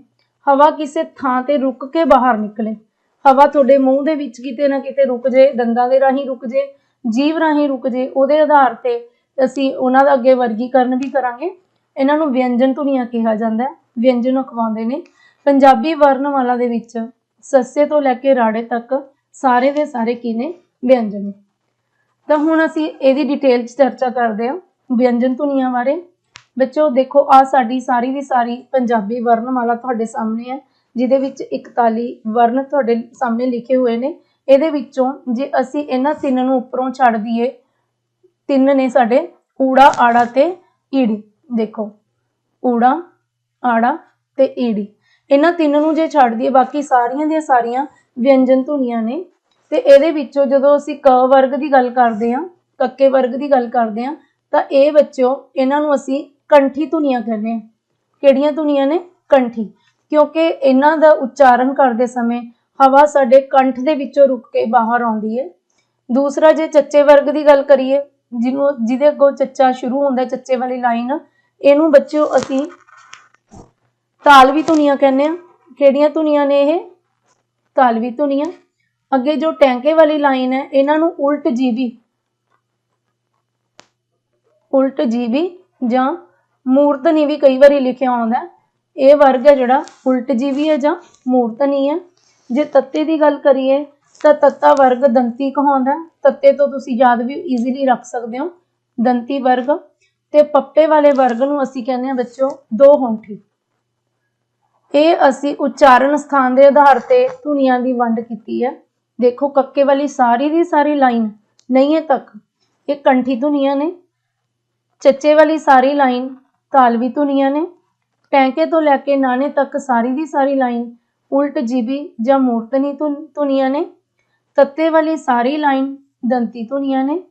ਹਵਾ ਕਿਸੇ ਥਾਂ ਤੇ ਰੁਕ ਕੇ ਬਾਹਰ ਨਿਕਲੇ। ਹਵਾ ਤੁਹਾਡੇ ਮੂੰਹ ਦੇ ਵਿੱਚ ਕਿਤੇ ਨਾ ਕਿਤੇ ਰੁਕ ਜੇ, ਦੰਦਾਂ ਦੇ ਰਾਹੀਂ ਰੁਕ ਜੇ, ਜੀਵ ਰਾਹੀਂ ਰੁਕ ਜੇ, ਉਹਦੇ ਆਧਾਰ ਤੇ ਅਸੀਂ ਉਹਨਾਂ ਦਾ ਅੱਗੇ ਵਰਗੀਕਰਨ ਵੀ ਕਰਾਂਗੇ। ਇਹਨਾਂ ਨੂੰ ਵਿਅੰਜਨ ਧੁਨੀਆਂ ਕਿਹਾ ਜਾਂਦਾ ਹੈ, ਵਿਅੰਜਨ ਅਖਵਾਉਂਦੇ ਨੇ। ਪੰਜਾਬੀ ਵਰਣਮਾਲਾ ਦੇ ਵਿੱਚ ਸੱਸੇ ਤੋਂ ਲੈ ਕੇ ਰਾੜੇ ਤੱਕ ਸਾਰੇ ਦੇ ਸਾਰੇ ਕੀ ਨੇ? ਵਿਅੰਜਨ। ਨੇ ਤਾਂ ਹੁਣ ਅਸੀਂ ਇਹਦੀ ਡਿਟੇਲ 'ਚ ਚਰਚਾ ਕਰਦੇ ਹਾਂ, ਵਿਅੰਜਨ ਧੁਨੀਆਂ ਬਾਰੇ। ਬੱਚੋ, ਦੇਖੋ ਆ ਸਾਡੀ ਸਾਰੀ ਦੀ ਸਾਰੀ ਪੰਜਾਬੀ ਵਰਣਮਾਲਾ ਤੁਹਾਡੇ ਸਾਹਮਣੇ ਹੈ। ਜਿਹਦੇ ਵਿੱਚ 41 ਵਰਨ ਤੁਹਾਡੇ ਸਾਹਮਣੇ ਲਿਖੇ ਹੋਏ ਨੇ। ਇਹਦੇ ਵਿੱਚੋਂ ਜੇ ਅਸੀਂ ਇਹਨਾਂ ਤਿੰਨ ਨੂੰ ਉੱਪਰੋਂ ਛੱਡ ਦਈਏ, ਤਿੰਨ ਨੇ ਸਾਡੇ ਊੜਾ ਆੜਾ ਤੇ ਈੜੀ। ਦੇਖੋ ਊੜਾ ਆੜਾ ਤੇ ਈੜੀ। ਇਹਨਾਂ ਤਿੰਨ ਨੂੰ ਜੇ ਛੱਡ ਦਈਏ, ਬਾਕੀ ਸਾਰੀਆਂ ਦੀਆਂ ਸਾਰੀਆਂ ਵਿਅੰਜਨ ਧੁਨੀਆਂ ਨੇ। ਤੇ ਇਹਦੇ ਵਿੱਚੋਂ ਜਦੋਂ ਅਸੀਂ ਕ ਵਰਗ ਦੀ ਗੱਲ ਕਰਦੇ ਹਾਂ, ਕੱਕੇ ਵਰਗ ਦੀ ਗੱਲ ਕਰਦੇ ਹਾਂ, ਤਾਂ ਇਹ ਬੱਚਿਓ, ਇਹਨਾਂ ਨੂੰ ਅਸੀਂ ਕੰਠੀ ਧੁਨੀਆਂ ਕਹਿੰਦੇ ਹਾਂ। ਕਿਹੜੀਆਂ ਧੁਨੀਆਂ ਨੇ? ਕੰਠੀ। ਕਿਉਂਕਿ ਇਹਨਾਂ ਦਾ ਉਚਾਰਨ ਕਰਦੇ ਸਮੇਂ ਹਵਾ ਸਾਡੇ ਕੰਠ ਦੇ ਵਿੱਚੋਂ ਰੁਕ ਕੇ ਬਾਹਰ ਆਉਂਦੀ ਹੈ। ਦੂਸਰਾ ਜੇ ਚੱਚੇ ਵਰਗ ਦੀ ਗੱਲ ਕਰੀਏ ਜਿਹਨੂੰ ਜਿਹਦੇ ਅੱਗੋਂ ਚੱਚਾ ਸ਼ੁਰੂ ਹੁੰਦਾ ਹੈ, ਚੱਚੇ ਵਾਲੀ ਲਾਈਨ ਇਹਨੂੰ ਬੱਚਿਓ ਅਸੀਂ ਤਾਲਵੀ ਧੁਨੀਆਂ ਕਹਿੰਦੇ ਆ ਕਿਹੜੀਆਂ ਧੁਨੀਆਂ ਨੇ ਇਹ? ਤਾਲਵੀ ਧੁਨੀਆਂ। ਅੱਗੇ ਜੋ ਟੈਂਕੇ ਵਾਲੀ ਲਾਈਨ ਹੈ ਇਹਨਾਂ ਨੂੰ ਉਲਟ ਜੀਵੀ। ਉਲਟ ਜੀਵੀ ਜਾਂ ਮੂਰਤਨੀ ਵੀ ਕਈ ਵਾਰੀ ਲਿਖਿਆ ਆਉਂਦਾ ਇਹ ਵਰਗ ਹੈ ਜਿਹੜਾ ਉਲਟ ਜੀਵੀ ਹੈ ਜਾਂ ਮੂਰਤਨੀ ਹੈ। ਜੇ ਤੱਤੇ ਦੀ ਗੱਲ ਕਰੀਏ, ਤਾਂ ਤੱਤਾ ਵਰਗ ਦੰਤੀ ਕਹਾਉਂਦਾ ਤੱਤੇ ਤੋਂ ਤੁਸੀਂ ਯਾਦ ਵੀ ਈਜ਼ੀਲੀ ਰੱਖ ਸਕਦੇ ਹੋ। ਦੰਤੀ ਵਰਗ ਤੇ ਪੱਪੇ ਵਾਲੇ ਵਰਗ ਨੂੰ ਅਸੀਂ ਕਹਿੰਦੇ ਹਾਂ ਬੱਚੋ ਦੋ ਹੋਂਠੀ। ਇਹ ਅਸੀਂ ਉਚਾਰਨ ਸਥਾਨ ਦੇ ਆਧਾਰ ਤੇ ਧੁਨੀਆਂ ਦੀ ਵੰਡ ਕੀਤੀ ਹੈ। ਦੇਖੋ, ਕੱਕੇ ਵਾਲੀ ਸਾਰੀ ਦੀ ਸਾਰੀ ਲਾਈਨ ਨਹੀਂਏ ਤੱਕ। ਇਹ ਕੰਠੀ ਧੁਨੀਆਂ ਨੇ, ਚੱਚੇ ਵਾਲੀ ਸਾਰੀ ਲਾਈਨ ਤਾਲਵੀ ਧੁਨੀਆਂ ਨੇ ਟੈਂਕੇ ਤੋਂ ਲੈ ਕੇ ਨਾਣੇ ਤੱਕ ਸਾਰੀ ਦੀ ਸਾਰੀ ਲਾਈਨ, ਉਲਟ ਜੀਬੀ ਜਾਂ ਮੂਰਤਨੀ ਧੁਨੀਆਂ ਨੇ, ਤੱਤੇ ਵਾਲੀ ਸਾਰੀ ਲਾਈਨ, ਦੰਤੀ ਧੁਨੀਆਂ ਨੇ,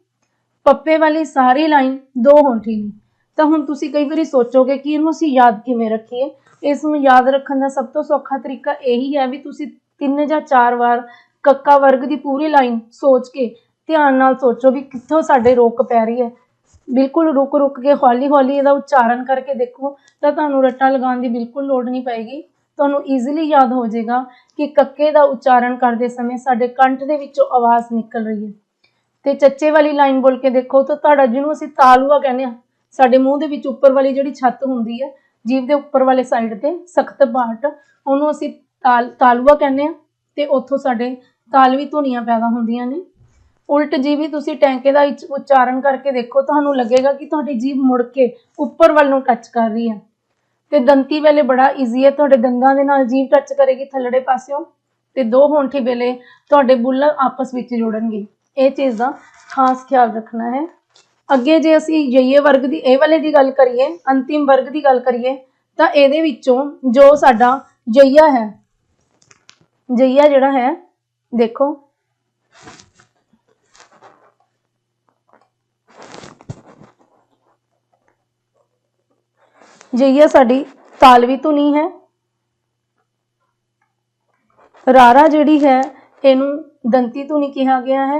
ਪੱਪੇ ਵਾਲੀ ਸਾਰੀ ਲਾਈਨ, ਦੋ ਹੋਂਠੀ ਨੇ। ਤਾਂ ਹੁਣ ਤੁਸੀਂ ਕਈ ਵਾਰੀ ਸੋਚੋਗੇ ਕਿ ਇਹਨੂੰ ਅਸੀਂ ਯਾਦ ਕਿਵੇਂ ਰੱਖੀਏ? ਇਸ ਨੂੰ ਯਾਦ ਰੱਖਣ ਦਾ ਸਭ ਤੋਂ ਸੌਖਾ ਤਰੀਕਾ ਇਹੀ ਹੈ ਵੀ ਤੁਸੀਂ ਤਿੰਨ ਜਾਂ ਚਾਰ ਵਾਰ ਕੱਕਾ ਵਰਗ ਦੀ ਪੂਰੀ ਲਾਈਨ ਸੋਚ ਕੇ ਧਿਆਨ ਨਾਲ ਸੋਚੋ ਵੀ ਕਿੱਥੋਂ ਸਾਡੇ ਰੋਕ ਪੈ ਰਹੀ ਹੈ। ਬਿਲਕੁਲ ਰੁਕ ਰੁਕ ਕੇ ਹੌਲੀ ਹੌਲੀ ਇਹਦਾ ਉਚਾਰਨ ਕਰਕੇ ਦੇਖੋ ਤਾਂ ਤੁਹਾਨੂੰ ਰੱਟਾ ਲਗਾਉਣ ਦੀ ਬਿਲਕੁਲ ਲੋੜ ਨਹੀਂ ਪਏਗੀ। ਤੁਹਾਨੂੰ ਈਜ਼ੀਲੀ ਯਾਦ ਹੋ ਜਾਏਗਾ ਕਿ ਕੱਕੇ ਦਾ ਉਚਾਰਨ ਕਰਦੇ ਸਮੇਂ ਸਾਡੇ ਕੰਠ ਦੇ ਵਿੱਚੋਂ ਆਵਾਜ਼ ਨਿਕਲ ਰਹੀ ਹੈ। ਤੇ ਚੱਚੇ ਵਾਲੀ ਲਾਈਨ ਬੋਲ ਕੇ ਦੇਖੋ ਤਾਂ ਤੁਹਾਡਾ ਜਿਹਨੂੰ ਅਸੀਂ ਤਾਲੂਆ ਕਹਿੰਦੇ ਆ ਸਾਡੇ ਮੂੰਹ ਦੇ ਵਿੱਚ ਉੱਪਰ ਵਾਲੀ ਜਿਹੜੀ ਛੱਤ ਹੁੰਦੀ ਹੈ, ਜੀਭ ਦੇ ਉੱਪਰ ਵਾਲੇ ਸਾਈਡ ਤੇ ਸਖਤ ਪਾਰਟ ਉਹਨੂੰ ਅਸੀਂ ਤਾਲ, ਤਾਲੂਆ ਕਹਿੰਦੇ ਆ ਤੇ ਉੱਥੋਂ ਸਾਡੇ ਤਾਲਵੀ ਧੁਨੀਆਂ ਪੈਦਾ ਹੁੰਦੀਆਂ ਨੇ। ਉਲਟ ਜੀਭ ਹੀ ਤੁਸੀਂ ਟੈਂਕੇ ਦਾ ਉਚ- ਉਚਾਰਨ ਕਰਕੇ ਦੇਖੋ, ਤੁਹਾਨੂੰ ਲੱਗੇਗਾ ਕਿ ਤੁਹਾਡੀ ਜੀਭ ਮੁੜ ਕੇ ਉੱਪਰ ਵੱਲ ਨੂੰ ਟੱਚ ਕਰ ਰਹੀ ਹੈ। ਤੇ ਦੰਤੀ ਵੇਲੇ ਬੜਾ ਈਜ਼ੀ ਹੈ, ਤੁਹਾਡੇ ਦੰਦਾਂ ਦੇ ਨਾਲ ਜੀਭ ਟੱਚ ਕਰੇਗੀ ਥੱਲੜੇ ਪਾਸਿਓਂ। ਤੇ ਦੋ ਹੋਂਠੀ ਵੇਲੇ ਤੁਹਾਡੇ ਬੁੱਲ ਆਪਸ ਵਿੱਚ ਜੁੜਨਗੇ। ਇਹ ਚੀਜ਼ ਦਾ ਖਾਸ ਖਿਆਲ ਰੱਖਣਾ ਹੈ। ਅੱਗੇ ਜੇ ਅਸੀਂ ਯਈਏ ਵਰਗ ਦੀ ਇਹ ਵਾਲੇ ਦੀ ਗੱਲ ਕਰੀਏ, ਅੰਤਿਮ ਵਰਗ ਦੀ ਗੱਲ ਕਰੀਏ, ਤਾਂ ਇਹਦੇ ਵਿੱਚੋਂ ਜੋ ਸਾਡਾ ਜਈਆ ਹੈ ਜਈਆ ਜਿਹੜਾ ਹੈ, ਦੇਖੋ ਜਈਆ ਸਾਡੀ ਤਾਲਵੀ ਧੁਨੀ ਹੈ। ਰਾਰਾ ਜਿਹੜੀ ਹੈ, ਇਹਨੂੰ ਦੰਤੀ ਧੁਨੀ ਕਿਹਾ ਗਿਆ ਹੈ।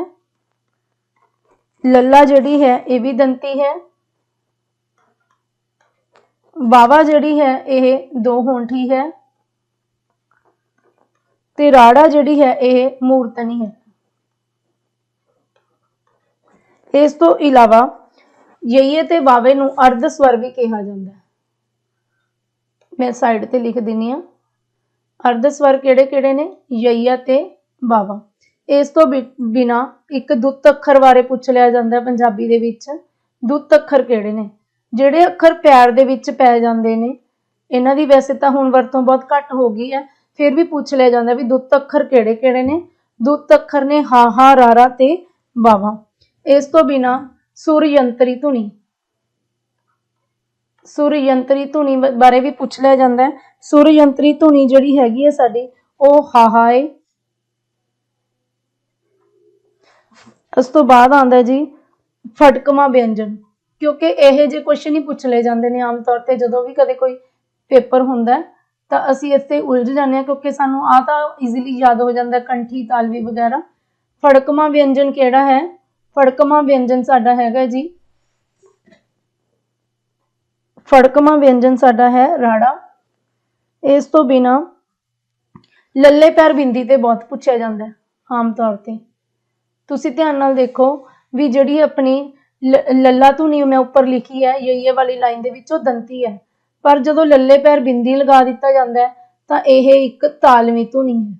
ਲੱਲਾ ਜਿਹੜੀ ਹੈ, ਇਹ ਵੀ ਦੰਤੀ ਹੈ। ਬਾਵਾ ਜਿਹੜੀ ਹੈ, ਇਹ ਦੋ ਹੋਂਠੀ ਹੈ। ਤੇ ਰਾੜਾ ਜਿਹੜੀ ਹੈ, ਇਹ ਮੂਰਤਨੀ ਹੈ। ਇਸ ਤੋਂ ਇਲਾਵਾ ਯਈਏ ਤੇ ਵਾਵੇ ਨੂੰ ਅਰਧ ਸਵਰ ਵੀ ਕਿਹਾ ਜਾਂਦਾ ਹੈ। ਮੈਂ ਸਾਈਡ ਤੇ ਲਿਖ ਦਿੰਨੀ ਆ। ਅਰਧ ਸਵਰ ਕਿਹੜੇ ਕਿਹੜੇ ਨੇ? ਯਈਆ ਤੇ ਬਾਵਾ। ਇਸ ਤੋਂ ਬਿਨਾ ਇੱਕ ਦੁੱਤ ਅੱਖਰ ਬਾਰੇ ਪੁੱਛ ਲਿਆ ਜਾਂਦਾ ਪੰਜਾਬੀ ਦੇ ਵਿੱਚ। ਦੁੱਤ ਅੱਖਰ ਕਿਹੜੇ ਨੇ? ਜਿਹੜੇ ਅੱਖਰ ਪਿਆਰ ਦੇ ਵਿੱਚ ਪੈ ਜਾਂਦੇ ਨੇ। ਇਹਨਾਂ ਦੀ ਵੈਸੇ ਤਾਂ ਹੁਣ ਵਰਤੋਂ ਬਹੁਤ ਘੱਟ ਹੋ ਗਈ ਹੈ। ਫਿਰ ਵੀ ਪੁੱਛ ਲਿਆ ਜਾਂਦਾ ਵੀ ਦੁੱਤ ਅੱਖਰ ਕਿਹੜੇ ਕਿਹੜੇ ਨੇ? ਦੁੱਤ ਅੱਖਰ ਨੇ ਹਾ ਹਾ ਰਾਰਾ ਤੇ ਬਾਵਾ। ਇਸ ਤੋਂ ਬਿਨਾ ਸੁਰ ਯੰਤਰੀ ਧੁਨੀ। ਸੁਰ ਯੰਤਰੀ ਧੁਨੀ ਬਾਰੇ ਵੀ ਪੁੱਛ ਲਿਆ ਜਾਂਦਾ ਹੈ। ਸੁਰ ਯੰਤਰੀ ਧੁਨੀ ਜਿਹੜੀ ਹੈਗੀ ਹੈ ਸਾਡੀ, ਉਹ ਹਾ ਏ ਉਸ ਤੋਂ ਬਾਅਦ ਆਉਂਦਾ ਜੀ, ਫਟਕਮਾ ਵਿਅੰਜਨ। ਕਿਉਂਕਿ ਇਹ ਜੇ ਕੁਐਸਚਨ ਹੀ ਪੁੱਛ ਲਏ ਜਾਂਦੇ ਨੇ ਆਮ ਤੌਰ ਤੇ, ਜਦੋਂ ਵੀ ਕਦੇ ਕੋਈ ਪੇਪਰ ਹੁੰਦਾ ਤਾਂ ਅਸੀਂ ਇੱਥੇ ਉਲਝ ਜਾਂਦੇ ਹਾਂ ਕਿਉਂਕਿ ਸਾਨੂੰ ਆ ਤਾਂ ਈਜ਼ੀਲੀ ਯਾਦ ਹੋ ਜਾਂਦਾ ਕੰਠੀ, ਤਾਲਵੀ ਵਗੈਰਾ। ਫੜਕਮਾ ਵਿਅੰਜਨ ਕਿਹੜਾ ਹੈ? ਫੜਕਮਾ ਵਿਅੰਜਨ ਸਾਡਾ ਹੈਗਾ ਜੀ ਫੜਕਮਾ ਵਿਅੰਜਨ ਸਾਡਾ ਹੈ ਰਾੜਾ। ਇਸ ਤੋਂ ਬਿਨਾ ਲੱਲੇ ਪੈਰ ਬਿੰਦੀ ਤੇ ਬਹੁਤ ਪੁੱਛਿਆ ਜਾਂਦਾ ਹੈ, ਆਮ ਤੌਰ ਤੇ। ਤੁਸੀਂ ਧਿਆਨ ਨਾਲ ਦੇਖੋ ਵੀ ਜਿਹੜੀ ਆਪਣੀ ਲੱਲਾ ਧੁਨੀ ਮੈਂ ਉੱਪਰ ਲਿਖੀ ਹੈ, ਯਈਏ ਵਾਲੀ ਲਾਈਨ ਦੇ ਵਿੱਚ ਉਹ ਦੰਤੀ ਹੈ। ਪਰ ਜਦੋਂ ਲੱਲੇ ਪੈਰ ਬਿੰਦੀ ਲਗਾ ਦਿੱਤਾ ਜਾਂਦਾ ਹੈ, ਤਾਂ ਇਹ ਇੱਕ ਤਾਲਵੀ ਧੁਨੀ ਹੈ।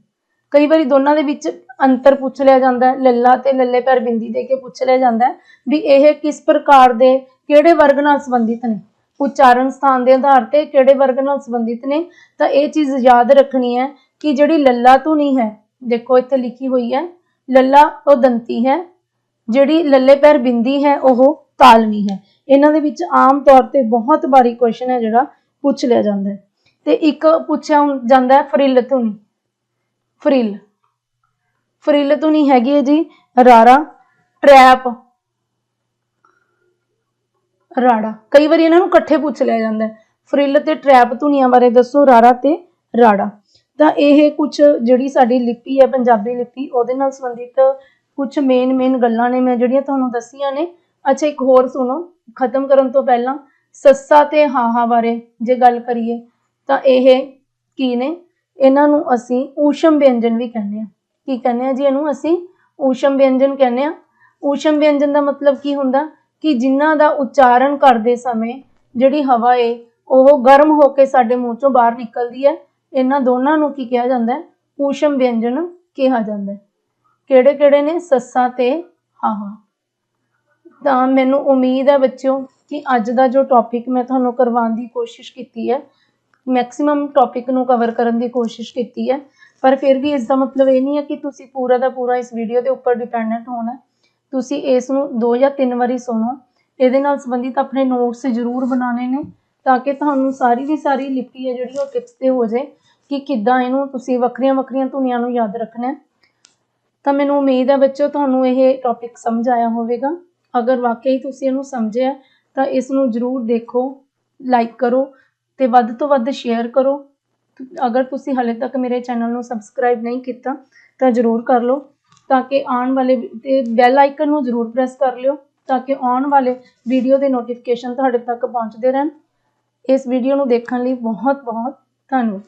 ਕਈ ਵਾਰੀ ਦੋਨਾਂ ਦੇ ਵਿੱਚ ਅੰਤਰ ਪੁੱਛ ਲਿਆ ਜਾਂਦਾ ਹੈ, ਲੱਲਾ ਤੇ ਲੱਲੇ ਪੈਰ ਬਿੰਦੀ ਦੇ ਕੇ ਪੁੱਛ ਲਿਆ ਜਾਂਦਾ ਹੈ ਵੀ ਇਹ ਕਿਸ ਪ੍ਰਕਾਰ ਦੇ, ਕਿਹੜੇ ਵਰਗ ਨਾਲ ਸੰਬੰਧਿਤ ਨੇ? ਉਚਾਰਨ ਸਥਾਨ ਦੇ ਆਧਾਰ ਤੇ ਕਿਹੜੇ ਵਰਗ ਨਾਲ ਸੰਬੰਧਿਤ ਨੇ, ਤਾਂ ਇਹ ਚੀਜ਼ ਯਾਦ ਰੱਖਣੀ ਹੈ ਕਿ ਜਿਹੜੀ ਲੱਲਾ ਧੁਨੀ ਹੈ, ਦੇਖੋ ਇੱਥੇ ਲਿਖੀ ਹੋਈ ਹੈ, ਲੱਲਾ ਉਹ ਦੰਤੀ ਹੈ, ਜਿਹੜੀ ਲੱਲੇ ਪੈਰ ਬਿੰਦੀ ਹੈ, ਉਹ ਤਾਲਵੀ ਹੈ। ਇਹਨਾਂ ਦੇ ਵਿੱਚ ਆਮ ਤੌਰ ਤੇ ਬਹੁਤ ਵਾਰੀ ਕੁਐਸਚਨ ਹੈ ਜਿਹੜਾ ਪੁੱਛ ਲਿਆ ਜਾਂਦਾ ਹੈ। ਤੇ ਇੱਕ ਪੁੱਛਿਆ ਜਾਂਦਾ ਹੈ, ਫਰਿੱਲ ਧੁਨੀ ਫਰਿੱਲ। ਫਰਿੱਲ ਧੁਨੀ ਹੈਗੀ ਹੈ ਜੀ, ਰਾਰਾ, ਟਰੈਪ। ਰਾੜਾ। ਕਈ ਵਾਰੀ ਇਹਨਾਂ ਨੂੰ ਇਕੱਠੇ ਪੁੱਛ ਲਿਆ ਜਾਂਦਾ ਹੈ। ਫਰਿੱਲ ਤੇ ਟਰੈਪ ਧੁਨੀਆਂ ਬਾਰੇ ਦੱਸੋ, ਰਾੜਾ ਤੇ ਰਾੜਾ। ਤਾਂ ਇਹ ਕੁਝ ਜਿਹੜੀ ਸਾਡੀ ਲਿਪੀ ਹੈ, ਪੰਜਾਬੀ ਲਿਪੀ, ਉਹਦੇ ਨਾਲ ਸੰਬੰਧਿਤ ਕੁਝ ਮੇਨ ਮੇਨ ਗੱਲਾਂ ਨੇ ਮੈਂ ਜਿਹੜੀਆਂ ਤੁਹਾਨੂੰ ਦੱਸੀਆਂ ਨੇ। ਅੱਛਾ, ਇੱਕ ਹੋਰ ਸੁਣੋ। ਖਤਮ ਕਰਨ ਤੋਂ ਪਹਿਲਾਂ ਸੱਸਾ ਤੇ ਹਾਹਾ ਬਾਰੇ ਜੇ ਗੱਲ ਕਰੀਏ, ਤਾਂ ਇਹ ਕੀ ਨੇ? ਇਹਨਾਂ ਨੂੰ ਅਸੀਂ ਊਸ਼ਮ ਵਿਅੰਜਨ ਵੀ ਕਹਿੰਦੇ ਆ ਕੀ ਕਹਿੰਦੇ ਆ ਜੀ ਇਹਨੂੰ ਅਸੀਂ? ਊਸ਼ਮ ਵਿਅੰਜਨ ਕਹਿੰਦੇ ਆ ਊਸ਼ਮ ਵਿਅੰਜਨ ਦਾ ਮਤਲਬ ਕੀ ਹੁੰਦਾ? ਕਿ ਜਿਨ੍ਹਾਂ ਦਾ ਉਚਾਰਨ ਕਰਦੇ ਸਮੇਂ ਜਿਹੜੀ ਹਵਾ ਏ, ਉਹ ਗਰਮ ਹੋ ਕੇ ਸਾਡੇ ਮੂੰਹ ਚੋਂ ਬਾਹਰ ਨਿਕਲਦੀ ਹੈ। ਇਹਨਾਂ ਦੋਨਾਂ ਨੂੰ ਕੀ ਕਿਹਾ ਜਾਂਦਾ ਹੈ? ਊਸ਼ਮ ਵਿਅੰਜਨ ਕਿਹਾ ਜਾਂਦਾ ਹੈ। ਕਿਹੜੇ ਕਿਹੜੇ ਨੇ? ਸੱਸਾ ਤੇ ਹਾਹਾ ਤਾਂ ਮੈਨੂੰ ਉਮੀਦ ਹੈ ਬੱਚਿਓ ਕਿ ਅੱਜ ਦਾ ਜੋ ਟੌਪਿਕ ਮੈਂ ਤੁਹਾਨੂੰ ਕਰਵਾਉਣ ਦੀ ਕੋਸ਼ਿਸ਼ ਕੀਤੀ ਹੈ ਮੈਕਸਿਮਮ ਟੌਪਿਕ ਨੂੰ ਕਵਰ ਕਰਨ ਦੀ ਕੋਸ਼ਿਸ਼ ਕੀਤੀ ਹੈ, ਪਰ ਫਿਰ ਵੀ ਇਸ ਦਾ ਮਤਲਬ ਇਹ ਨਹੀਂ ਹੈ ਕਿ ਤੁਸੀਂ ਪੂਰਾ ਦਾ ਪੂਰਾ ਇਸ ਵੀਡੀਓ ਦੇ ਉੱਪਰ ਡਿਪੈਂਡੈਂਟ ਹੋਣਾ ਤੁਸੀਂ ਇਸ ਨੂੰ ਦੋ ਜਾਂ ਤਿੰਨ ਵਾਰੀ ਸੁਣੋ। ਇਹਦੇ ਨਾਲ ਸੰਬੰਧਿਤ ਆਪਣੇ ਨੋਟਸ ਜ਼ਰੂਰ ਬਣਾਉਣੇ ਨੇ, ਤਾਂ ਕਿ ਤੁਹਾਨੂੰ ਸਾਰੀ ਦੀ ਸਾਰੀ ਲਿਪੀ ਹੈ ਜਿਹੜੀ ਉਹ ਟਿਪਸ ਤੇ ਹੋ ਜਾਏ ਕਿ ਕਿੱਦਾਂ ਇਹਨੂੰ ਤੁਸੀਂ ਵੱਖਰੀਆਂ ਵੱਖਰੀਆਂ ਧੁਨੀਆਂ ਨੂੰ ਯਾਦ ਰੱਖਣਾ ਤਾਂ ਮੈਨੂੰ ਉਮੀਦ ਹੈ ਬੱਚਿਓ ਤੁਹਾਨੂੰ ਇਹ ਟੌਪਿਕ ਸਮਝ ਆਇਆ ਹੋਵੇਗਾ। ਅਗਰ ਵਾਕਈ ਤੁਸੀਂ ਇਹਨੂੰ ਸਮਝਿਆ, ਤਾਂ ਇਸ ਨੂੰ ਜ਼ਰੂਰ ਦੇਖੋ ਲਾਈਕ ਕਰੋ ਤੇ ਵੱਧ ਤੋਂ ਵੱਧ ਸ਼ੇਅਰ ਕਰੋ। ਅਗਰ ਤੁਸੀਂ ਹਾਲੇ ਤੱਕ ਮੇਰੇ ਚੈਨਲ ਨੂੰ ਸਬਸਕ੍ਰਾਈਬ ਨਹੀਂ ਕੀਤਾ, ਤਾਂ ਜ਼ਰੂਰ ਕਰ ਲਓ। ਤਾਂ ਕਿ ਆਉਣ ਵਾਲੇ ਤੇ ਬੈਲ ਆਈਕਨ ਨੂੰ ਜ਼ਰੂਰ ਪ੍ਰੈਸ ਕਰ ਲਿਓ ਤਾਂ ਕਿ ਆਉਣ ਵਾਲੇ ਵੀਡੀਓ ਦੇ ਨੋਟੀਫਿਕੇਸ਼ਨ ਤੁਹਾਡੇ ਤੱਕ ਪਹੁੰਚਦੇ ਰਹਿਣ। ਇਸ ਵੀਡੀਓ ਨੂੰ ਦੇਖਣ ਲਈ ਬਹੁਤ ਬਹੁਤ ਧੰਨਵਾਦ।